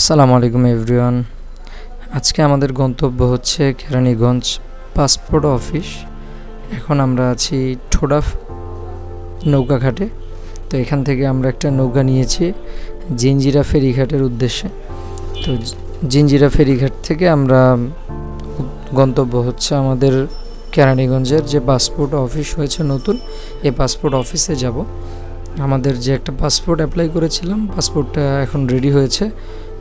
আসসালামু আলাইকুম এভরিওয়ান। আজকে আমাদের গন্তব্য হচ্ছে কেরানীগঞ্জ পাসপোর্ট অফিস। এখন আমরা আছি ঠোডা নৌকাঘাটে। তো এখান থেকে আমরা একটা নৌকা নিয়েছি জিঞ্জিরা ফেরিঘাটের উদ্দেশ্যে। তো জিঞ্জিরা ফেরিঘাট থেকে আমরা গন্তব্য হচ্ছে আমাদের কেরানীগঞ্জের যে পাসপোর্ট অফিস হয়েছে নতুন, এই পাসপোর্ট অফিসে যাব। আমাদের যে একটা পাসপোর্ট অ্যাপ্লাই করেছিলাম, পাসপোর্টটা এখন রেডি হয়েছে।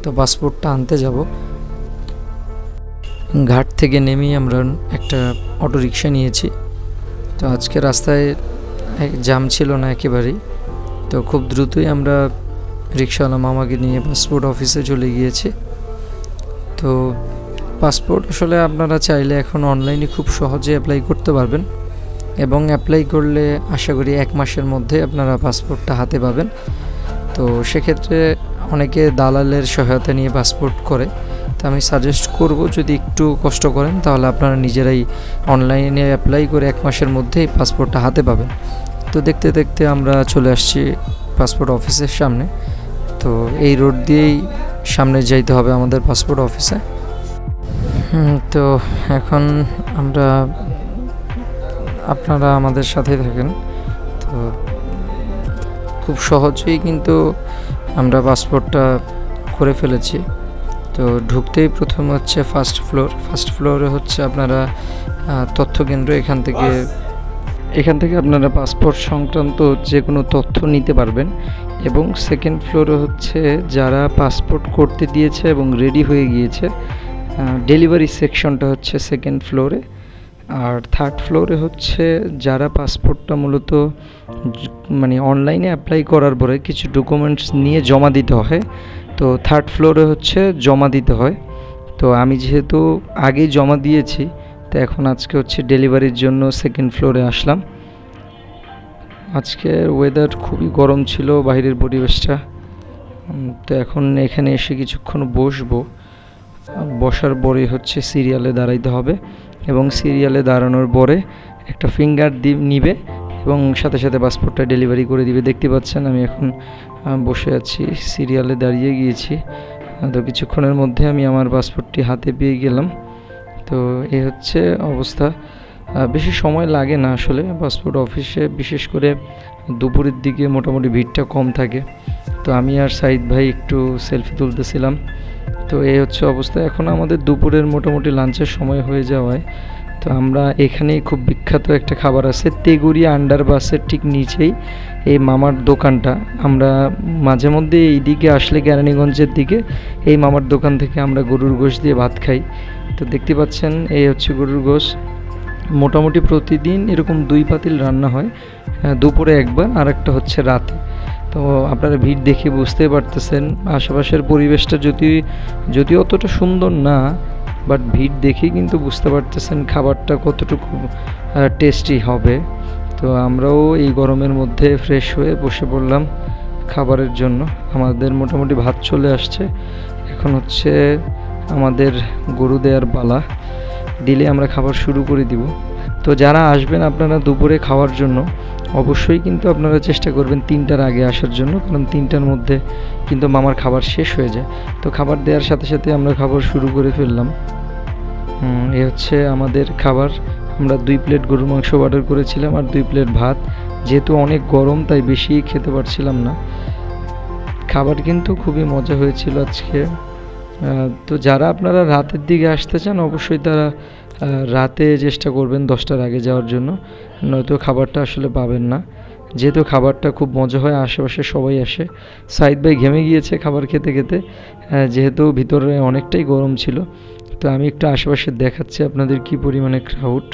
তো পাসপোর্টটা আনতে যাব। ঘাট থেকে নেমেই আমরা একটা অটো রিক্সা নিয়েছি। তো আজকে রাস্তায় জ্যাম ছিল না একেবারেই। তো খুব দ্রুতই আমরা রিক্সাওয়ালা মামাকে নিয়ে পাসপোর্ট অফিসে চলে গিয়েছি। তো পাসপোর্ট আসলে আপনারা চাইলে এখন অনলাইনে খুব সহজে অ্যাপ্লাই করতে পারবেন। এবং অ্যাপ্লাই করলে আশা করি এক মাসের মধ্যে আপনারা পাসপোর্টটা হাতে পাবেন। তো সেক্ষেত্রে অনেকে দালালের সহায়তা নিয়ে পাসপোর্ট করে, তো আমি সাজেস্ট করব যদি একটু কষ্ট করেন তাহলে আপনারা নিজেরাই অনলাইনে অ্যাপ্লাই করে এক মাসের মধ্যেই পাসপোর্টটা হাতে পাবেন। তো দেখতে দেখতে আমরা চলে আসছি পাসপোর্ট অফিসের সামনে। তো এই রোড দিয়েই সামনে যাইতে হবে আমাদের পাসপোর্ট অফিসে। তো এখন আমরা, আপনারা আমাদের সাথে থাকেন। তো খুব সহজেই কিন্তু আমরা পাসপোর্টটা করে ফেলেছি। তো ঢুকতেই প্রথম হচ্ছে ফার্স্ট ফ্লোর ফার্স্ট ফ্লোরে হচ্ছে আপনারা তথ্য কেন্দ্র এখান থেকে এখান থেকে আপনারা পাসপোর্ট সংক্রান্ত যে কোনো তথ্য নিতে পারবেন এবং সেকেন্ড ফ্লোরে হচ্ছে যারা পাসপোর্ট করতে দিয়েছে এবং রেডি হয়ে গিয়েছে ডেলিভারি সেকশনটা হচ্ছে সেকেন্ড ফ্লোরে আর থার্ড ফ্লোরে হচ্ছে যারা পাসপোর্টটা মূলত মানে অনলাইনে অ্যাপ্লাই করার পরে কিছু ডকুমেন্টস নিয়ে জমা দিতে হয়। তো থার্ড ফ্লোরে হচ্ছে জমা দিতে হয়। তো আমি যেহেতু আগেই জমা দিয়েছি, তো এখন আজকে হচ্ছে ডেলিভারির জন্য সেকেন্ড ফ্লোরে আসলাম। আজকের ওয়েদার খুবই গরম ছিল, বাইরের পরিবেশটা। তো এখন এখানে এসে কিছুক্ষণ বসবো। বসার পরে হচ্ছে সিরিয়ালে দাঁড়াইতে হবে। এবং সিরিয়ালে দাঁড়ানোর পরে একটা ফিঙ্গার দি, নিবে এবং সাথে সাথে পাসপোর্টটা ডেলিভারি করে দিবে। দেখতে পাচ্ছেন, আমি এখন বসে আছি। সিরিয়ালে দাঁড়িয়ে গিয়েছি। তো কিছুক্ষণের মধ্যে আমি আমার পাসপোর্টটি হাতে পেয়ে গেলাম। তো এই হচ্ছে অবস্থা। বেশি সময় লাগে না আসলে। পাসপোর্ট অফিসে বিশেষ করে দুপুরের দিকে মোটামুটি ভিড়টা কম থাকে। তো আমি আর সাইদ ভাই একটু সেলফি তুলতেছিলাম। তো এই হচ্ছে অবস্থা। এখন আমাদের দুপুরের মোটামুটি লাঞ্চের সময় হয়ে যাওয়ায়। তো আমরা এখানেই খুব বিখ্যাত একটা খাবার আছে তেগুড়িয়া আন্ডার বাসের ঠিক নিচেই এই মামার দোকানটা। আমরা মাঝে মধ্যে এই দিকে আসলে কেরানীগঞ্জের দিকে এই মামার দোকান থেকে আমরা গরুর গোশ দিয়ে ভাত খাই। তো দেখতে পাচ্ছেন এই হচ্ছে গরুর গোশ। মোটামুটি প্রতিদিন এরকম দুই পাতিল রান্না হয় আহ, দুপুরে একবার আর একটা হচ্ছে রাতে। তো আপনারা ভিড় দেখে বুঝতে পারতেছেন, আশেপাশের পরিবেশটা যদি যদি অতটা সুন্দর না বাট ভিড় দেখেই কিন্তু বুঝতে পারতেছেন খাবারটা কতটুকু টেস্টি হবে। তো আমরাও এই গরমের মধ্যে ফ্রেশ হয়ে বসে পড়লাম খাবারের জন্য। আমাদের মোটামুটি ভাত চলে আসছে। এখন হচ্ছে আমাদের গরু দেওয়ার পালা। দিলে আমরা খাবার শুরু করে দিব। তো যারা আসবেন আপনারা দুপুরে খাওয়ার জন্য, অবশ্যই কিন্তু আপনারা চেষ্টা করবেন তিনটার আগে আসার জন্য, কারণ তিনটার মধ্যে কিন্তু মামার খাবার শেষ হয়ে যায়। তো খাবার দেওয়ার সাথে সাথে আমরা খাবার শুরু করে ফেললাম। এ হচ্ছে আমাদের খাবার। আমরা দুই প্লেট গরুর মাংস অর্ডার করেছিলাম আর দুই প্লেট ভাত। যেহেতু অনেক গরম, তাই বেশি খেতে পারছিলাম না। খাবার কিন্তু খুবই মজা হয়েছিল আজকে। তো যারা আপনারা রাতের দিকে আসতে চান, অবশ্যই তারা রাতে চেষ্টা করবেন দশটার আগে যাওয়ার জন্য। নয়তো খাবারটা আসলে পাবেন না। যেহেতু খাবারটা খুব মজা হয়, আশেপাশে সবাই আসে। সাইদ ভাই ঘেমে গিয়েছে খাবার খেতে খেতে। যেহেতু ভিতরে অনেকটাই গরম ছিল, তো আমি একটু আশেপাশে দেখাচ্ছি আপনাদের কি পরিমাণে ক্রাউড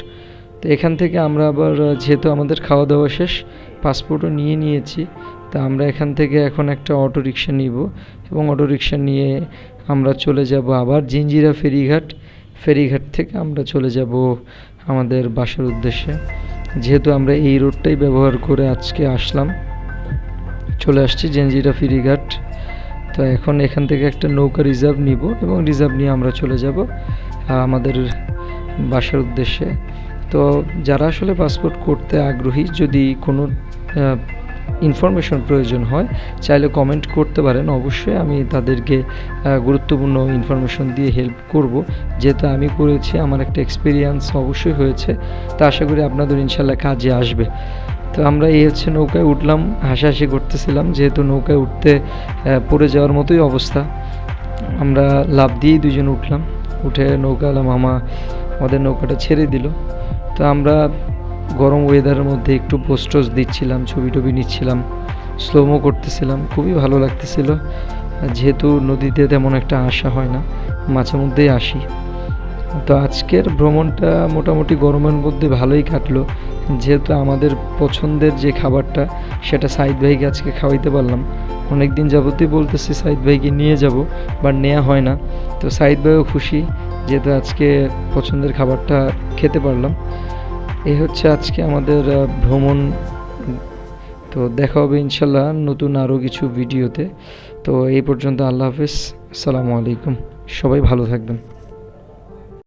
তো এখান থেকে আমরা আবার যেহেতু আমাদের খাওয়া দাওয়া শেষ পাসপোর্টও নিয়ে নিয়েছি, তা আমরা এখান থেকে এখন একটা অটো রিক্সা নিব। এবং অটো রিক্সা নিয়ে আমরা চলে যাব আবার জিঞ্জিরা ফেরিঘাট। ফেরিঘাট থেকে আমরা চলে যাব আমাদের বাসার উদ্দেশ্যে। যেহেতু আমরা এই রোডটাই ব্যবহার করে আজকে আসলাম, চলে আসছি জেঞ্জিরা ফেরিঘাট। তো এখন এখান থেকে একটা নৌকা রিজার্ভ নিব এবং রিজার্ভ নিয়ে আমরা চলে যাব আমাদের বাসার উদ্দেশ্যে। তো যারা আসলে পাসপোর্ট করতে আগ্রহী, যদি কোনো ইনফরমেশন প্রয়োজন হয়, চাইলে কমেন্ট করতে পারেন। অবশ্যই আমি তাদেরকে গুরুত্বপূর্ণ ইনফরমেশন দিয়ে হেল্প করব। যেহেতু আমি করেছি, আমার একটা এক্সপিরিয়েন্স অবশ্যই হয়েছে। তা আশা করি আপনাদের ইনশাল্লাহ কাজে আসবে। তো আমরা এই হচ্ছে নৌকায় উঠলাম, হাসাহাসি করতেছিলাম। যেহেতু নৌকায় উঠতে পড়ে যাওয়ার মতোই অবস্থা, আমরা লাভ দিয়েই দুজন উঠলাম। উঠে নৌকাওয়ালা মামা আমাদের নৌকাটা ছেড়ে দিল। তো আমরা গরম ওয়েদারের মধ্যে একটু পোস্টস দিচ্ছিলাম, ছবি টবি নিচ্ছিলাম স্লোমো করতেছিলাম, খুবই ভালো লাগতেছিল। যেহেতু নদীতে তেমন একটা আসা হয় না, মাঝে মধ্যেই আসি। তো আজকের ভ্রমণটা মোটামুটি গরমের মধ্যে ভালোই কাটলো। যেহেতু আমাদের পছন্দের যে খাবারটা, সেটা সাইদ ভাইকে আজকে খাওয়াইতে পারলাম। অনেক দিন যাবতই বলতেছি সাইদ ভাইকে নিয়ে যাব বা নেওয়া হয় না। তো সাইদ ভাইও খুশি, যেহেতু আজকে পছন্দের খাবারটা খেতে পারলাম। এই হচ্ছে আজকে আমাদের ভ্রমণ। তো দেখা হবে ইনশাল্লাহ নতুন আরও কিছু ভিডিওতে। তো এই পর্যন্ত আল্লাহ হাফিজ। আসসালামু আলাইকুম। সবাই ভালো থাকবেন।